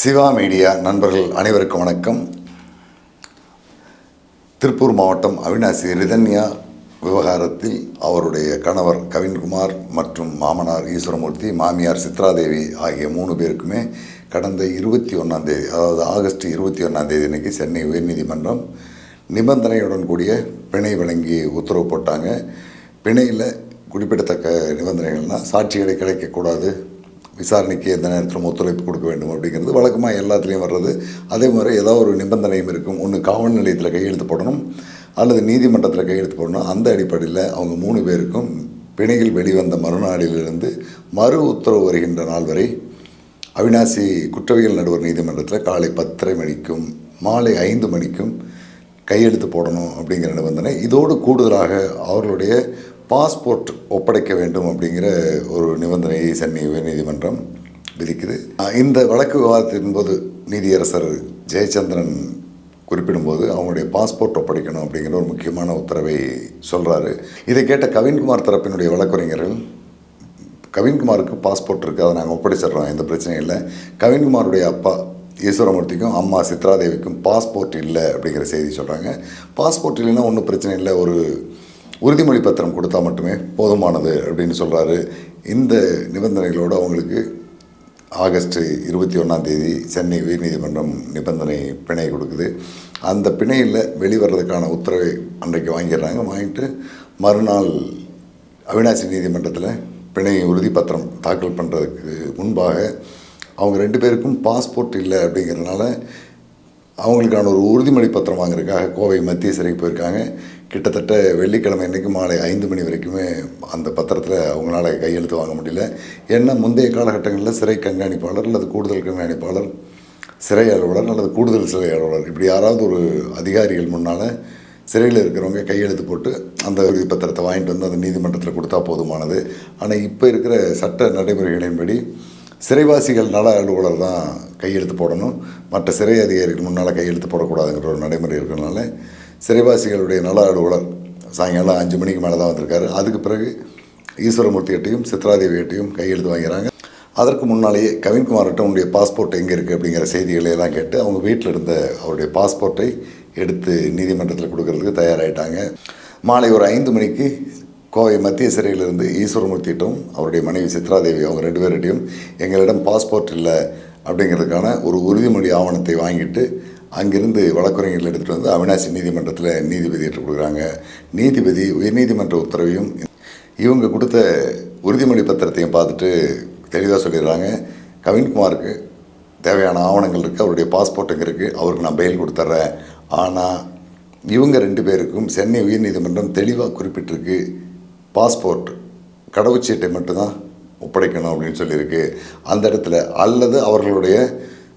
Siva media நண்பர்கள் அனைவருக்கும் வணக்கம். திருப்பூர் மாவட்டம் அவினாசி ரிதன்யா விவகாரத்தில் அவருடைய கணவர் கவின்குமார் மற்றும் மாமனார் ஈஸ்வரமூர்த்தி மாமியார் சித்ராதேவி ஆகிய மூணு பேருக்குமே கடந்த இருபத்தி ஒன்றாம் தேதி அதாவது ஆகஸ்ட் இருபத்தி ஒன்றாம் தேதி அன்னைக்கு சென்னை உயர்நீதிமன்றம் நிபந்தனையுடன் கூடிய பிணை வழங்கி உத்தரவு போட்டாங்க. பிணையில் குறிப்பிடத்தக்க நிபந்தனைகள்னால் சாட்சிகளை கிடைக்கக்கூடாது விசாரணைக்கு எந்த நேரத்திலும் ஒத்துழைப்பு கொடுக்க வேண்டும் அப்படிங்கிறது வழக்கமாக எல்லாத்துலேயும் வர்றது. அதே மாதிரி ஏதாவது ஒரு நிபந்தனையும் இருக்கும். ஒன்று காவல் நிலையத்தில் கையெழுத்து போடணும். அல்லது நீதிமன்றத்தில் கையெழுத்து போடணும். அந்த அடிப்படையில் அவங்க மூணு பேருக்கும் பிணையில் வெளிவந்த மறுநாளிலிருந்து மறு உத்தரவு வருகின்ற நாள் வரை அவினாசி குற்றவியல் நடுவர் நீதிமன்றத்தில் காலை பத்தரை மணிக்கும் மாலை ஐந்து மணிக்கும் கையெழுத்து போடணும் அப்படிங்கிற நிபந்தனை. இதோடு கூடுதலாக அவர்களுடைய பாஸ்போர்ட் ஒப்படைக்க வேண்டும் அப்படிங்கிற ஒரு நிபந்தனையை சென்னை உயர்நீதிமன்றம் விதிக்குது. இந்த வழக்கு விவாதத்தின் போது நீதியரசர் ஜெயச்சந்திரன் குறிப்பிடும்போது அவங்களுடைய பாஸ்போர்ட் ஒப்படைக்கணும் அப்படிங்கிற ஒரு முக்கியமான உத்தரவை சொல்கிறாரு இதை கேட்ட கவின்குமார் தரப்பினுடைய வழக்கறிஞர்கள் கவின்குமாருக்கு பாஸ்போர்ட் இருக்குது அதை நாங்கள் ஒப்படைச்சிடுறோம் எந்த பிரச்சனையும் இல்லை. கவின்குமாருடைய அப்பா ஈஸ்வரமூர்த்திக்கும் அம்மா சித்ராதேவிக்கும் பாஸ்போர்ட் இல்லை அப்படிங்கிற செய்தி சொல்கிறாங்க பாஸ்போர்ட் இல்லைன்னா ஒன்றும் பிரச்சனை இல்லை ஒரு உறுதிமொழி பத்திரம் கொடுத்தா மட்டுமே போதுமானது அப்படின்னு சொல்கிறாரு இந்த நிபந்தனைகளோடு அவங்களுக்கு ஆகஸ்ட் இருபத்தி ஒன்றாம் தேதி சென்னை உயர்நீதிமன்றம் நிபந்தனை பிணை கொடுக்குது. அந்த பிணையில் வெளிவரதுக்கான உத்தரவை அன்றைக்கு வாங்கிடுறாங்க. வாங்கிட்டு மறுநாள் அவினாசி நீதிமன்றத்தில் பிணை உறுதிப்பத்திரம் தாக்கல் பண்ணுறதுக்கு முன்பாக அவங்க ரெண்டு பேருக்கும் பாஸ்போர்ட் இல்லை அப்படிங்கிறதுனால அவங்களுக்கான ஒரு உறுதிமொழி பத்திரம் வாங்குறதுக்காக கோவை மத்திய சிறைக்கு போயிருக்காங்க. கிட்டத்தட்ட வெள்ளிக்கிழமை அன்றைக்கு மாலை ஐந்து மணி வரைக்குமே அந்த பத்திரத்தில் அவங்களால கையெழுத்து வாங்க முடியல. ஏன்னா முந்தைய காலகட்டங்களில் சிறை கண்காணிப்பாளர் அல்லது கூடுதல் கண்காணிப்பாளர் சிறை அலுவலர் அல்லது கூடுதல் சிறை அலுவலர்? இப்படி யாராவது ஒரு அதிகாரிகள் முன்னால் சிறையில் இருக்கிறவங்க கையெழுத்து போட்டு அந்த உறுதி பத்திரத்தை வாங்கிட்டு வந்து அந்த நீதிமன்றத்தில் கொடுத்தா போதுமானது. ஆனால் இப்போ இருக்கிற சட்ட நடைமுறைகளின்படி சிறைவாசிகள் நல அலுவலர் தான் கையெழுத்து போடணும். மற்ற சிறை அதிகாரிகள் முன்னால் கையெழுத்து போடக்கூடாதுங்கிற ஒரு நடைமுறை இருக்கிறனால சிறைவாசிகளுடைய நல அலுவலர் சாயங்காலம் அஞ்சு மணிக்கு மேலே தான் வந்திருக்காரு. அதுக்கு பிறகு ஈஸ்வரமூர்த்திகிட்டையும் சித்ராதேவியிட்டையும் கையெழுத்து வாங்கிறாங்க. அதற்கு முன்னாலேயே கவின்குமார்கிட்ட உன்னுடைய பாஸ்போர்ட் எங்கே இருக்குது அப்படிங்கிற செய்திகளை எல்லாம் கேட்டு அவங்க வீட்டில் இருந்த அவருடைய பாஸ்போர்ட்டை எடுத்து நீதிமன்றத்தில் கொடுக்கறதுக்கு தயாராகிட்டாங்க மாலை ஒரு ஐந்து மணிக்கு கோவை மத்திய சிறையிலிருந்து ஈஸ்வரமூர்த்தியிட்டும் அவருடைய மனைவி சித்ராதேவி அவங்க ரெண்டு பேர்கிட்டையும் எங்களிடம் பாஸ்போர்ட் இல்லை அப்படிங்கிறதுக்கான ஒரு உறுதிமொழி ஆவணத்தை வாங்கிட்டு அங்கிருந்து வழக்குரைஞர்கள் எடுத்துகிட்டு வந்து அவினாசி நீதிமன்றத்தில் நீதிபதி ஏற்றுக் கொடுக்குறாங்க. நீதிபதி உயர்நீதிமன்ற உத்தரவையும் இவங்க கொடுத்த உறுதிமொழி பத்திரத்தையும் பார்த்துட்டு தெளிவாக சொல்லிடுறாங்க. கவின்குமாருக்கு தேவையான ஆவணங்கள் இருக்குது அவருடைய பாஸ்போர்ட் இங்கே இருக்குது அவருக்கு நான் பெயில் கொடுத்துட்றேன் ஆனால் இவங்க ரெண்டு பேருக்கும் சென்னை உயர்நீதிமன்றம் தெளிவாக குறிப்பிட்டிருக்கு. பாஸ்போர்ட் கடவுச்சீட்டை மட்டும்தான் ஒப்படைக்கணும் அப்படின்னு சொல்லியிருக்கு. அந்த இடத்துல அல்லது அவர்களுடைய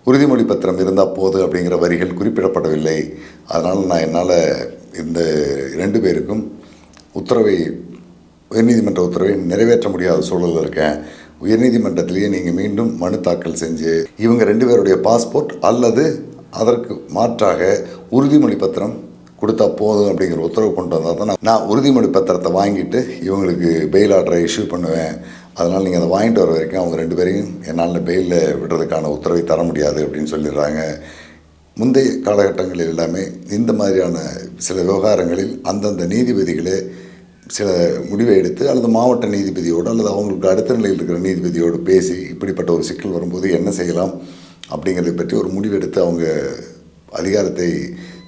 உறுதிமொழி பத்திரம் இருந்தால் போதும் அப்படிங்கிற வரிகள் குறிப்பிடப்படவில்லை. அதனால் நான் என்னால் இந்த ரெண்டு பேருக்கும் உத்தரவை உயர்நீதிமன்ற உத்தரவை நிறைவேற்ற முடியாத சூழலில் இருக்கேன். உயர்நீதிமன்றத்திலேயே நீங்கள் மீண்டும் மனு தாக்கல் செஞ்சு இவங்க ரெண்டு பேருடைய பாஸ்போர்ட் அல்லது அதற்கு மாற்றாக உறுதிமொழி பத்திரம் கொடுத்தா போதும் அப்படிங்கிற உத்தரவு கொண்டு வந்தால் தான் நான் நான் உறுதிமொழி பத்திரத்தை வாங்கிட்டு இவங்களுக்கு பெயில் ஆர்டரை இஷ்யூ பண்ணுவேன். அதனால் நீங்கள் அதை வாங்கிட்டு வர வரைக்கும் அவங்க ரெண்டு பேரையும் என்னால் பெயிலில் விடுறதுக்கான உத்தரவை தர முடியாது அப்படின்னு சொல்லிடுறாங்க. முந்தைய காலகட்டங்களில் எல்லாமே இந்த மாதிரியான சில விவகாரங்களில் அந்தந்த நீதிபதிகளே சில முடிவை எடுத்து அல்லது மாவட்ட நீதிபதியோடு அல்லது அவங்களுக்கு அடுத்த நிலையில் இருக்கிற நீதிபதியோடு பேசி இப்படிப்பட்ட ஒரு சிக்கல் வரும்போது என்ன செய்யலாம் அப்படிங்கிறத பற்றி ஒரு முடிவெடுத்து அவங்க அதிகாரத்தை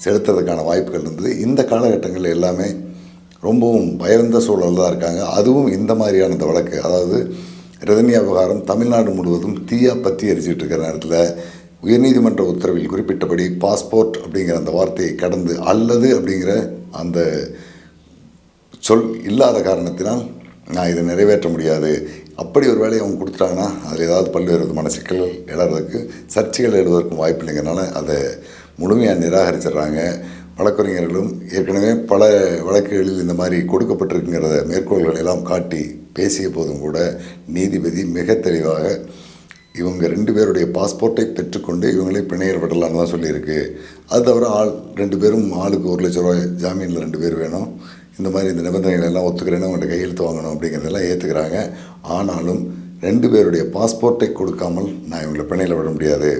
செலுத்துறதுக்கான வாய்ப்புகள் இருந்தது. இந்த காலகட்டங்களில் எல்லாமே ரொம்பவும் பயந்த சூழலில் தான் இருக்காங்க. அதுவும் இந்த மாதிரியான இந்த வழக்கு. அதாவது ரதன்யா விவகாரம் தமிழ்நாடு முழுவதும் தீயா பற்றி எரிச்சிட்டு இருக்கிற நேரத்தில் உயர்நீதிமன்ற உத்தரவில் குறிப்பிட்டபடி பாஸ்போர்ட் அப்படிங்கிற அந்த வார்த்தையை கடந்து அல்லது அப்படிங்கிற அந்த சொல் இல்லாத காரணத்தினால் நான் இதை நிறைவேற்ற முடியாது. அப்படி ஒரு வேலையை அவங்க கொடுத்துட்டாங்கன்னா அதில் ஏதாவது பல்வேறு விதமான சிக்கல்கள் எழுறதுக்கு சர்ச்சைகள் எழுவதற்கும் வாய்ப்பு இல்லைங்கிறனால அதை முழுமையாக நிராகரிச்சிடுறாங்க. வழக்கறிஞர்களும் ஏற்கனவே பல வழக்குகளில் இந்த மாதிரி கொடுக்கப்பட்டிருக்குங்கிறத மேற்கோள்களை எல்லாம் காட்டி பேசிய போதும் கூட நீதிபதி மிக தெளிவாக இவங்க ரெண்டு பேருடைய பாஸ்போர்ட்டை பெற்றுக்கொண்டு இவங்களே பிணையர் விடலான்னு தான் சொல்லியிருக்கு. அது தவிர ஆள் ரெண்டு பேரும் ஆளுக்கு ஒரு லட்ச ரூபாய் ஜாமீனில் ரெண்டு பேர் வேணும். இந்த மாதிரி இந்த நிபந்தனைகள் எல்லாம் ஒத்துக்கிறேன்னு அவங்கள்ட்ட கையெழுத்து வாங்கணும் அப்படிங்கிறதெல்லாம் ஏற்றுக்கிறாங்க ஆனாலும் ரெண்டு பேருடைய பாஸ்போர்ட்டை கொடுக்காமல் நான் இவங்களை பிணையில் விட முடியாது.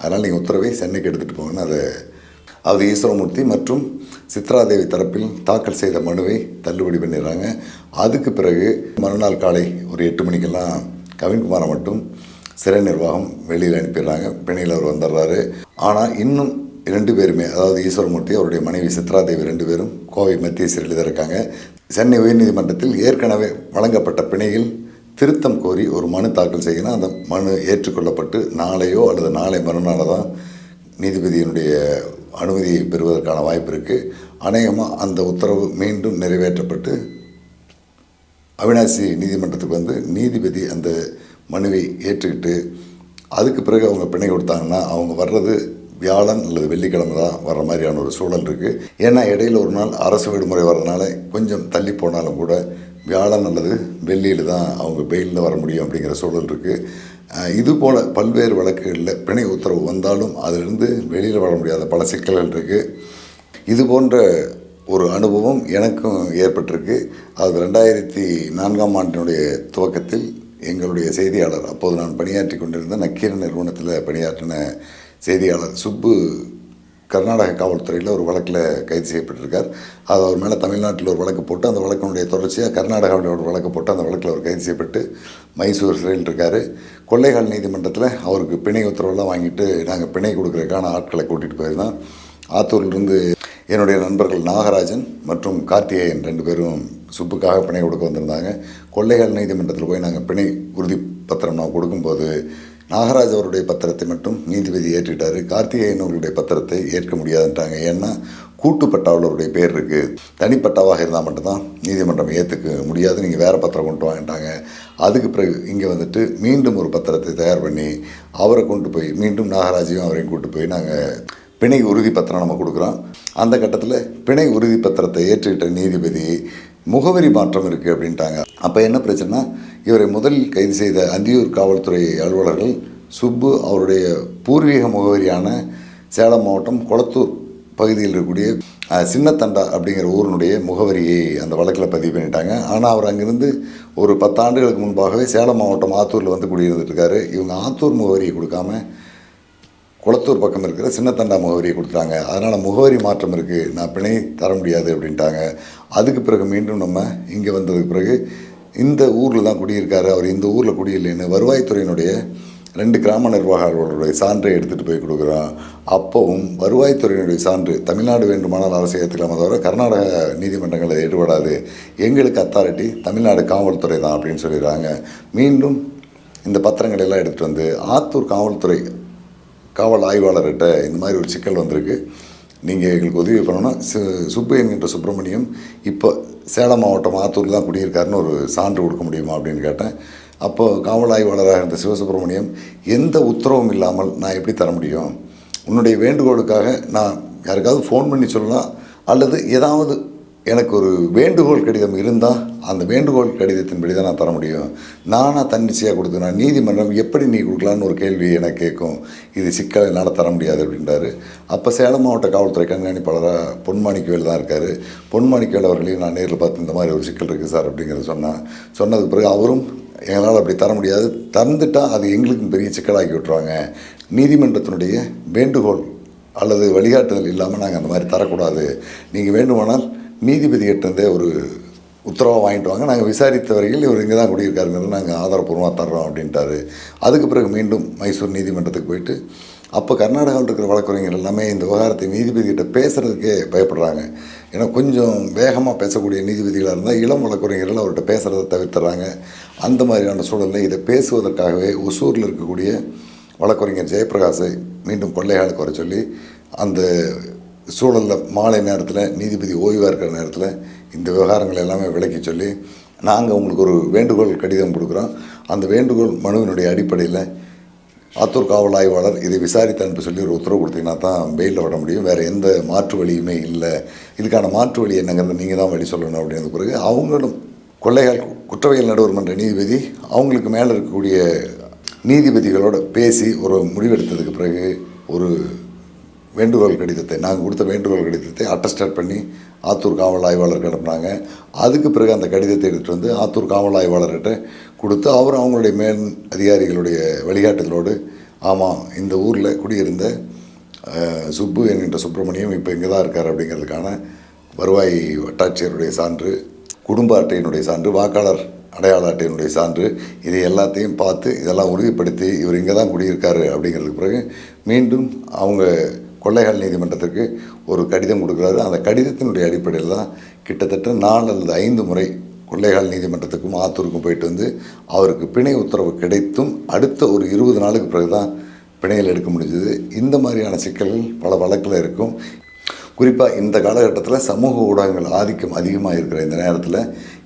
அதனால் நீங்கள் உத்தரவை சென்னைக்கு எடுத்துகிட்டு போங்கன்னு அதை அது ஈஸ்வரமூர்த்தி மற்றும் சித்ராதேவி தரப்பில் தாக்கல் செய்த மனுவை தள்ளுபடி பண்ணிடுறாங்க. அதுக்கு பிறகு மறுநாள் காலை ஒரு எட்டு மணிக்கெல்லாம் கவின்குமாரை மட்டும் சிறை நிர்வாகம் வெளியில் அனுப்பிடுறாங்க. பிணையில் அவர் வந்துடுறாரு. ஆனால் இன்னும் ரெண்டு பேருமே அதாவது ஈஸ்வரமூர்த்தி அவருடைய மனைவி சித்ராதேவி ரெண்டு பேரும் கோவை மத்திய சிறையில் தான் இருக்காங்க. சென்னை உயர்நீதிமன்றத்தில் ஏற்கனவே வழங்கப்பட்ட பிணையில் திருத்தம் கோரி ஒரு மனு தாக்கல் செய்யணும். அந்த மனு ஏற்றுக்கொள்ளப்பட்டு நாளையோ அல்லது நாளை மறுநாளோ தான் நீதிபதியினுடைய அனுமதியை பெறுவதற்கான வாய்ப்பு இருக்குது அநேகமாக அந்த உத்தரவு மீண்டும் நிறைவேற்றப்பட்டு அவினாசி நீதிமன்றத்துக்கு வந்து நீதிபதி அந்த மனுவை ஏற்றுக்கிட்டு அதுக்கு பிறகு அவங்க பிணை கொடுத்தாங்கன்னா அவங்க வர்றது வியாழன் அல்லது வெள்ளிக்கிழமை தான் வர்ற மாதிரியான ஒரு சூழல் இருக்குது ஏன்னா இடையில ஒரு நாள் அரசு விடுமுறை வர்றதுனால கொஞ்சம் தள்ளி போனாலும் கூட வியாழன் அல்லது வெள்ளியில் தான் அவங்க பெயிலில் வர முடியும் அப்படிங்கிற சூழல் இருக்குது இது போல் பல்வேறு வழக்குகளில் பிணை உத்தரவு வந்தாலும் அதிலிருந்து வெளியில் வர முடியாத பல சிக்கல்கள் இருக்குது இது போன்ற ஒரு அனுபவம் எனக்கும் ஏற்பட்டிருக்கு. அது ரெண்டாயிரத்தி நான்காம் ஆண்டினுடைய துவக்கத்தில் எங்களுடைய செய்தியாளர் அப்போது நான் பணியாற்றி கொண்டிருந்த நக்கீரன் நிறுவனத்தில் பணியாற்றின செய்தியாளர் சுப்பு கர்நாடக காவல்துறையில் ஒரு வழக்கில் கைது செய்யப்பட்டிருக்கார். அது அவர் மேலே தமிழ்நாட்டில் ஒரு வழக்கு போட்டு அந்த வழக்கினுடைய தொடர்ச்சியாக கர்நாடகாவில் ஒரு வழக்கு போட்டு அந்த வழக்கில் அவர் கைது செய்யப்பட்டு மைசூர் சிறையில் இருக்கார். கொள்ளைகால் நீதிமன்றத்தில் அவருக்கு பிணை உத்தரவெல்லாம் வாங்கிட்டு நாங்கள் பிணை கொடுக்குறதுக்கான ஆட்களை கூட்டிகிட்டு போயிருந்தோம். ஆத்தூர்லேருந்து என்னுடைய நண்பர்கள் நாகராஜன் மற்றும் கார்த்திகேயன் ரெண்டு பேரும் சுப்புக்காக பிணை கொடுக்க வந்திருந்தாங்க. கொள்ளைகள் நீதிமன்றத்தில் போய் நாங்கள் பிணை உறுதி பத்திரம் நான் கொடுக்கும்போது நாகராஜ் அவருடைய பத்திரத்தை மட்டும் நீதிபதி ஏற்றுக்கிட்டாரு. கார்த்திகேயன் அவருடைய பத்திரத்தை ஏற்க முடியாதுன்ட்டாங்க ஏன்னா கூட்டுப்பட்டாவில் பேர் இருக்குது தனிப்பட்டாவாக இருந்தால் மட்டும்தான் நீதிமன்றம் ஏற்றுக்க முடியாது. நீங்கள் வேறு பத்திரம் கொண்டு வாங்கிட்டாங்க அதுக்கு பிறகு இங்கே வந்துட்டு மீண்டும் ஒரு பத்திரத்தை தயார் பண்ணி அவரை கொண்டு போய் மீண்டும் நாகராஜையும் அவரையும் கூட்டு போய் நாங்கள் பிணை உறுதி பத்திரம் நம்ம கொடுக்குறோம். அந்த கட்டத்தில் பிணை உறுதி பத்திரத்தை ஏற்றுக்கிட்ட நீதிபதி முகவரி மாற்றம் இருக்குது அப்படின்ட்டாங்க. அப்போ என்ன பிரச்சனைனா இவரை முதலில் கைது செய்த அந்தியூர் காவல்துறை அலுவலர்கள் சுப்பு அவருடைய பூர்வீக முகவரியான சேலம் மாவட்டம் கொளத்தூர் பகுதியில் இருக்கக்கூடிய சின்னத்தண்டா அப்படிங்கிற ஊரினுடைய முகவரியை அந்த வழக்கில் பதிவு பண்ணிட்டாங்க. ஆனால் அவர் அங்கிருந்து ஒரு பத்தாண்டுகளுக்கு முன்பாகவே சேலம் மாவட்டம் ஆத்தூரில் வந்து குடியிருந்துட்டு இருக்காரு. இவங்க ஆத்தூர் முகவரியை கொடுக்காம குளத்தூர் பக்கம் இருக்கிற சின்னத்தண்டா முகவரியை கொடுத்தாங்க. அதனால் முகவரி மாற்றம் இருக்குது நான் பிணை தர முடியாது அப்படின்ட்டாங்க. அதுக்கு பிறகு மீண்டும் நம்ம இங்கே வந்ததுக்கு பிறகு இந்த ஊரில் தான் குடியிருக்காரு. அவர் இந்த ஊரில் குடியில்லைன்னு வருவாய்த்துறையினுடைய ரெண்டு கிராம நிர்வாகர்களுடைய சான்றை எடுத்துகிட்டு போய் கொடுக்குறோம் அப்போவும் வருவாய்த்துறையினுடைய சான்று தமிழ்நாடு வேண்டுமானால் அரசு ஏற்றுக்கலாமே தவிர கர்நாடக நீதிமன்றங்கள் அதை ஈடுபடாது எங்களுக்கு அத்தாரிட்டி தமிழ்நாடு காவல்துறை தான் அப்படின்னு சொல்லிடுறாங்க. மீண்டும் இந்த பத்திரங்களை எல்லாம் எடுத்துகிட்டு வந்து ஆத்தூர் காவல்துறை காவல் ஆய்வாளர்கிட்ட இந்த மாதிரி ஒரு சிக்கல் வந்திருக்கு. நீங்கள் எங்களுக்கு உதவி பண்ணணும்னா சு சுப்பு என்கின்ற சுப்பிரமணியம் இப்போ சேலம் மாவட்டம் ஆத்தூர் தான் குடியிருக்காருன்னு ஒரு சான்று கொடுக்க முடியுமா அப்படின்னு கேட்டேன். அப்போ காவல் ஆய்வாளராக இருந்த சிவசுப்பிரமணியம் எந்த உத்தரவும் இல்லாமல் நான் எப்படி தர முடியும்? உன்னுடைய வேண்டுகோளுக்காக நான் யாருக்காவது ஃபோன் பண்ணி சொல்லலாம் அல்லது ஏதாவது எனக்கு ஒரு வேண்டுகோள் கடிதம் இருந்தால் அந்த வேண்டுகோள் கடிதத்தின்படி தான் நான் தர முடியும். நானாக தன்னிச்சையாக கொடுத்தேன்னா நீதிமன்றம் எப்படி நீ கொடுக்கலான்னு ஒரு கேள்வி எனக்கு கேட்கும். இது சிக்கலை என்னால் தர முடியாது அப்படின்றாரு. அப்போ சேலம் மாவட்ட காவல்துறை கண்காணிப்பாளராக பொன்மாணிக்கவேல் தான் இருக்கார். பொன்மாணிக்கவேல் அவர்களையும் நான் நேரில் பார்த்து இந்த மாதிரி ஒரு சிக்கல் இருக்குது சார் அப்படிங்கிறத சொன்னேன் சொன்னதுக்கு பிறகு அவரும் எங்களால் அப்படி தர முடியாது. தந்துட்டால் அது எங்களுக்கும் பெரிய சிக்கலாக்கி விட்டுருவாங்க. நீதிமன்றத்தினுடைய வேண்டுகோள் அல்லது வழிகாட்டுதல் இல்லாமல் நாங்கள் அந்த மாதிரி தரக்கூடாது. நீங்கள் வேண்டுமானால் நீதிபதி நீதிபதிகிட்டேருந்தே ஒரு உத்தரவாக வாங்கிட்டு வாங்க. நாங்கள் விசாரித்த வரையில் இவர் இங்கே தான் குடியிருக்காருங்கிறது நாங்கள் ஆதாரப்பூர்வமாக தர்றோம் அப்படின்ட்டாரு. அதுக்கு பிறகு மீண்டும் மைசூர் நீதிமன்றத்துக்கு போயிட்டு அப்போ கர்நாடகாவில் இருக்கிற வழக்கறிஞர் எல்லாமே இந்த விவகாரத்தை நீதிபதிகிட்ட பேசுகிறதுக்கே பயப்படுறாங்க. ஏன்னா கொஞ்சம் வேகமாக பேசக்கூடிய நீதிபதிகளாக இருந்தால் இளம் வழக்குரைஞர்கள் அவர்கிட்ட பேசுகிறத தவிர்த்துறாங்க. அந்த மாதிரியான சூழலில் இதை பேசுவதற்காகவே ஒசூரில் இருக்கக்கூடிய வழக்கறிஞர் ஜெயபிரகாஷை மீண்டும் கொள்ளையாளுக்கு வர சொல்லி அந்த சூழலில் மாலை நேரத்தில் நீதிபதி ஓய்வாக இருக்கிற நேரத்தில் இந்த விவகாரங்கள் எல்லாமே விளக்கி சொல்லி நாங்கள் உங்களுக்கு ஒரு வேண்டுகோள் கடிதம் கொடுக்குறோம். அந்த வேண்டுகோள் மனுவினுடைய அடிப்படையில் ஆத்தூர் காவல் ஆய்வாளர் இதை விசாரித்து அனுப்ப சொல்லி ஒரு உத்தரவு கொடுத்தீங்கன்னா தான் பெயிலில் விட முடியும். வேறு எந்த மாற்று வழியுமே இல்லை. இதுக்கான மாற்று வழி என்னங்கிறத நீங்கள் தான் வழி சொல்லணும் அப்படின்றது பிறகு அவங்களும் கொள்ளைகள் குற்றவியல் நடுவர் மன்ற நீதிபதி அவங்களுக்கு மேலே இருக்கக்கூடிய நீதிபதிகளோட பேசி ஒரு முடிவெடுத்ததுக்கு பிறகு ஒரு வேண்டுகோள் கடிதத்தை நாங்கள் கொடுத்த வேண்டுகோள் கடிதத்தை அட்டஸ்டேட் பண்ணி ஆத்தூர் காவல் ஆய்வாளருக்கு அனுப்புனாங்க அதுக்கு பிறகு அந்த கடிதத்தை எடுத்துகிட்டு வந்து ஆத்தூர் காவல் ஆய்வாளர்கிட்ட கொடுத்து அவர் அவங்களுடைய மேல் அதிகாரிகளுடைய வழிகாட்டுதலோடு ஆமாம் இந்த ஊரில் குடியிருந்த சுப்பு என்கின்ற சுப்பிரமணியம் இப்போ இங்கே தான் இருக்கார் அப்படிங்கிறதுக்கான வருவாய் வட்டாட்சியருடைய சான்று குடும்ப அட்டையினுடைய சான்று வாக்காளர் அடையாள அட்டையினுடைய சான்று இது எல்லாத்தையும் பார்த்து இதெல்லாம் உறுதிப்படுத்தி இவர் இங்கே தான் குடியிருக்காரு அப்படிங்கிறதுக்கு பிறகு மீண்டும் அவங்க கொள்ளைகள் நீதிமன்றத்துக்கு ஒரு கடிதம் கொடுக்குறாரு. அந்த கடிதத்தினுடைய அடிப்படையில் தான் கிட்டத்தட்ட நாலு அல்லது ஐந்து முறை கொள்ளைகால் நீதிமன்றத்துக்கும் ஆத்தூருக்கும் போயிட்டு வந்து அவருக்கு பிணை உத்தரவு கிடைத்தும் அடுத்த ஒரு இருபது நாளுக்கு பிறகு தான் பிணையில் எடுக்க முடிஞ்சது. இந்த மாதிரியான சிக்கல்கள் பல வழக்கில் இருக்கும். குறிப்பாக இந்த காலகட்டத்தில் சமூக ஊடகங்கள் ஆதிக்கம் அதிகமாக இருக்கிற இந்த நேரத்தில்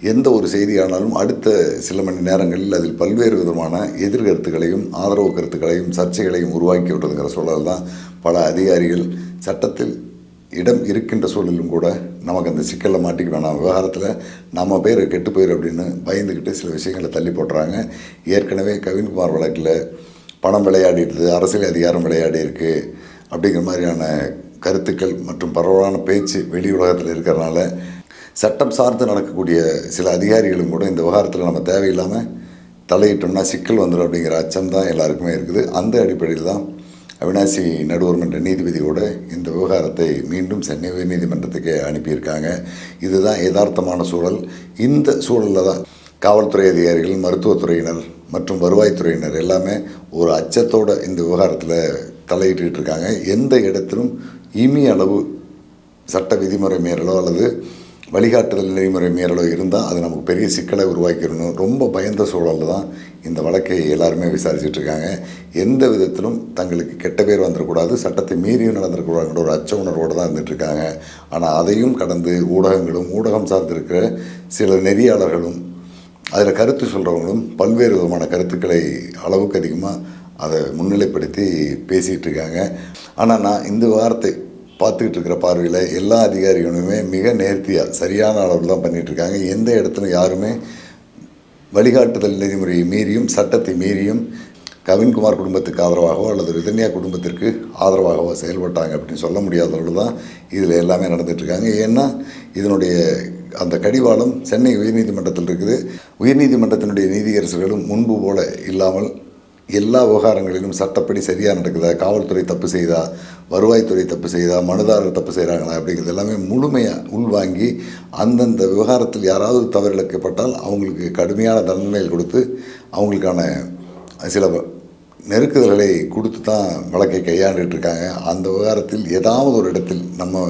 எந்த ஒரு செய்தியானாலும் அடுத்த சில மணி நேரங்களில் அதில் பல்வேறு விதமான எதிர்கருத்துக்களையும் ஆதரவு கருத்துக்களையும் சர்ச்சைகளையும் உருவாக்கி விட்டதுங்கிற சூழல் தான் பல அதிகாரிகள் சட்டத்தில் இடம் இருக்கின்ற சூழலும் கூட நமக்கு அந்த சிக்கலில் மாட்டிக்க வேணாம். விவகாரத்தில் நம்ம பேர் கெட்டு போயிரு அப்படின்னு பயந்துக்கிட்டு சில விஷயங்களை தள்ளி போட்டுறாங்க. ஏற்கனவே கவின்குமார் வழக்கில் பணம் விளையாடிடுது அரசியல் அதிகாரம் விளையாடி இருக்குது அப்படிங்கிற மாதிரியான கருத்துக்கள் மற்றும் பரவலான பேச்சு வெளி உலகத்தில் இருக்கிறனால சட்டம் சார்ந்து நடக்கக்கூடிய சில அதிகாரிகளும் கூட இந்த விவகாரத்தில் நம்ம தேவையில்லாமல் தலையிட்டோம்னா சிக்கல் வந்துடும் அப்படிங்கிற அச்சம் தான் எல்லாருக்குமே இருக்குது. அந்த அடிப்படையில் தான் அவினாசி நடுவர்மன்ற நீதிபதியோடு நீதிபதியோட இந்த விவகாரத்தை மீண்டும் சென்னை உயர்நீதிமன்றத்துக்கு அனுப்பியிருக்காங்க. இதுதான் யதார்த்தமான சூழல். இந்த சூழலில் தான் காவல்துறை அதிகாரிகள் மருத்துவத்துறையினர் மற்றும் வருவாய்த்துறையினர் எல்லாமே ஒரு அச்சத்தோட இந்த விவகாரத்தில் தலையிட்டு இருக்காங்க. எந்த இடத்திலும் இமி அளவு சட்ட விதிமுறை மீறலோ அல்லது வழிகாட்டுதல் நெறிமுறை மீறலோ இருந்தால் அது நமக்கு பெரிய சிக்கலை உருவாக்கிடணும் ரொம்ப பயந்த சூழலில் தான் இந்த வழக்கை எல்லாருமே விசாரிச்சுட்டு இருக்காங்க எந்த விதத்திலும் தங்களுக்கு கெட்ட பேர் வந்துடக்கூடாது சட்டத்தை மீறியும் நடந்துடக்கூடாதுங்கிற ஒரு அச்ச உணர்வோடு தான் இருந்துட்டு இருக்காங்க ஆனால் அதையும் கடந்து ஊடகங்களும் ஊடகம் சார்ந்திருக்கிற சில நெறியாளர்களும் அதில் கருத்து சொல்கிறவங்களும் பல்வேறு விதமான கருத்துக்களை அளவுக்கு அதிகமாக அதை முன்னிலைப்படுத்தி பேசிகிட்டு இருக்காங்க ஆனால் நான் இந்த வாரத்தை பார்த்துக்கிட்டு இருக்கிற பார்வையில் எல்லா அதிகாரிகளுமே மிக நேர்த்தியாக சரியான அளவில் தான் பண்ணிகிட்ருக்காங்க எந்த இடத்துல யாருமே வழிகாட்டுதல் நெறிமுறையை மீறியும் சட்டத்தை மீறியும் கவின்குமார் குடும்பத்துக்கு ஆதரவாகவோ அல்லது ரிதன்யா குடும்பத்திற்கு ஆதரவாகவோ செயல்பட்டாங்க அப்படின்னு சொல்ல முடியாதவர்கள் தான் இதில் எல்லாமே நடந்துகிட்ருக்காங்க ஏன்னா இதனுடைய அந்த கடிவாளம் சென்னை உயர்நீதிமன்றத்தில் இருக்குது. உயர்நீதிமன்றத்தினுடைய நீதியரசர்களும் முன்பு போல இல்லாமல் எல்லா விவகாரங்களிலும் சட்டப்படி சரியாக நடக்குதா? காவல்துறை தப்பு செய்தா? வருவாய்த்துறை தப்பு செய்தா? மனுதாரர் தப்பு செய்கிறாங்களா அப்படிங்கிறது எல்லாமே முழுமையாக உள்வாங்கி அந்தந்த விவகாரத்தில் யாராவது தவறிழைக்கப்பட்டால் அவங்களுக்கு கடுமையான தண்டனைகள் கொடுத்து அவங்களுக்கான சில நெருக்குதல்களை கொடுத்து தான் வழக்கை கையாண்டுட்டு இருக்காங்க. அந்த விவகாரத்தில் ஏதாவது ஒரு இடத்தில் நம்ம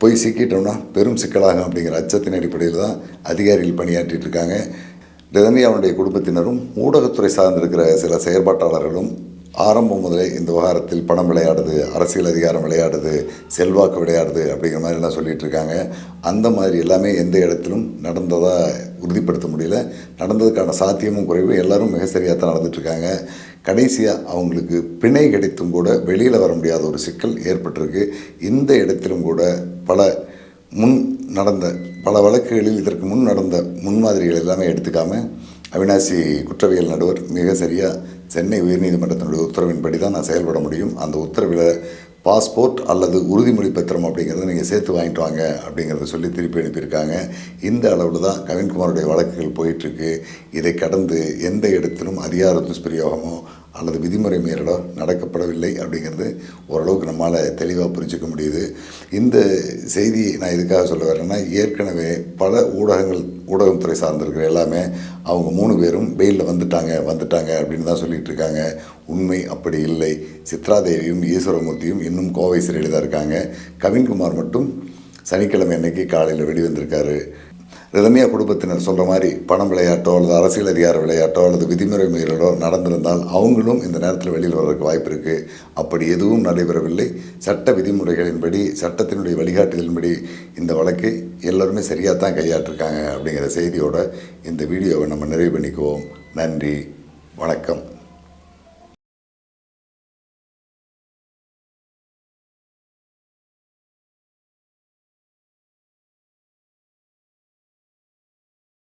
போய் சிக்கிட்டோம்னா பெரும் சிக்கலாகும் அப்படிங்கிற அச்சத்தின் அடிப்படையில் தான் அதிகாரிகள் பணியாற்றிட்டு இருக்காங்க. ரதன்யாவுடைய குடும்பத்தினரும் ஊடகத்துறை சார்ந்திருக்கிற சில செயற்பாட்டாளர்களும் ஆரம்பம் முதலே இந்த விவகாரத்தில் பணம் விளையாடுது அரசியல் அதிகாரம் விளையாடுது செல்வாக்கு விளையாடுது அப்படிங்கிற மாதிரிலாம் சொல்லிட்டு இருக்காங்க. அந்த மாதிரி எல்லாமே எந்த இடத்திலும் நடந்ததாக உறுதிப்படுத்த முடியல. நடந்ததுக்கான சாத்தியமும் குறைவு. எல்லாரும் மிக சரியாக தான் நடந்துட்டுருக்காங்க கடைசியாக அவங்களுக்கு பிணை கிடைத்தும் கூட வெளியில் வர முடியாத ஒரு சிக்கல் ஏற்பட்டிருக்கு. இந்த இடத்திலும் கூட பல முன் நடந்த பல வழக்குகளில் இதற்கு முன் நடந்த முன்மாதிரிகள் எல்லாமே எடுத்துக்காம அவினாசி குற்றவியல் நடுவர் மிக சரியாக சென்னை உயர்நீதிமன்றத்தினுடைய உத்தரவின்படி தான் நான் செயல்பட முடியும். அந்த உத்தரவில் பாஸ்போர்ட் அல்லது உறுதிமொழி பத்திரம் அப்படிங்கிறத நீங்கள் சேர்த்து வாங்கிட்டு வாங்க அப்படிங்கிறத சொல்லி திருப்பி அனுப்பியிருக்காங்க. இந்த அளவில் தான் கவின்குமாருடைய வழக்குகள் போயிட்டுருக்கு இதை கடந்து எந்த இடத்திலும் அதிகார துஷ்பிரயோகமோ அல்லது விதிமுறை மீறலோ நடக்கப்படவில்லை அப்படிங்கிறது ஓரளவுக்கு நம்மால் தெளிவாக புரிஞ்சிக்க முடியுது. இந்த செய்தியை நான் எதுக்காக சொல்ல வரேன்னா ஏற்கனவே பல ஊடகங்கள் ஊடகத்துறை சார்ந்திருக்கிற எல்லாமே அவங்க மூணு பேரும் பெயிலில் வந்துட்டாங்க வந்துட்டாங்க அப்படின்னு தான் சொல்லிகிட்டு இருக்காங்க. உண்மை அப்படி இல்லை. சித்ராதேவியும் ஈஸ்வரமூர்த்தியும் இன்னும் கோவை சிறையில் தான் இருக்காங்க. கவின்குமார் மட்டும் சனிக்கிழமை அன்னைக்கு காலையில் வெளிவந்திருக்காரு. ரிதன்யா குடும்பத்தினர் சொல்கிற மாதிரி பணம் விளையாட்டோ அல்லது அரசியல் அதிகார விளையாட்டோ அல்லது விதிமுறை மீறலோ நடந்திருந்தால் அவங்களும் இந்த நேரத்தில் வெளியில் வர்றதுக்கு வாய்ப்பு இருக்குது அப்படி எதுவும் நடைபெறவில்லை. சட்ட விதிமுறைகளின்படி சட்டத்தினுடைய வழிகாட்டுதலின்படி இந்த வழக்கை எல்லோருமே சரியாக தான் கையாட்டிருக்காங்க அப்படிங்கிற செய்தியோட இந்த வீடியோவை நம்ம நிறைவு பண்ணிக்குவோம். நன்றி. வணக்கம்.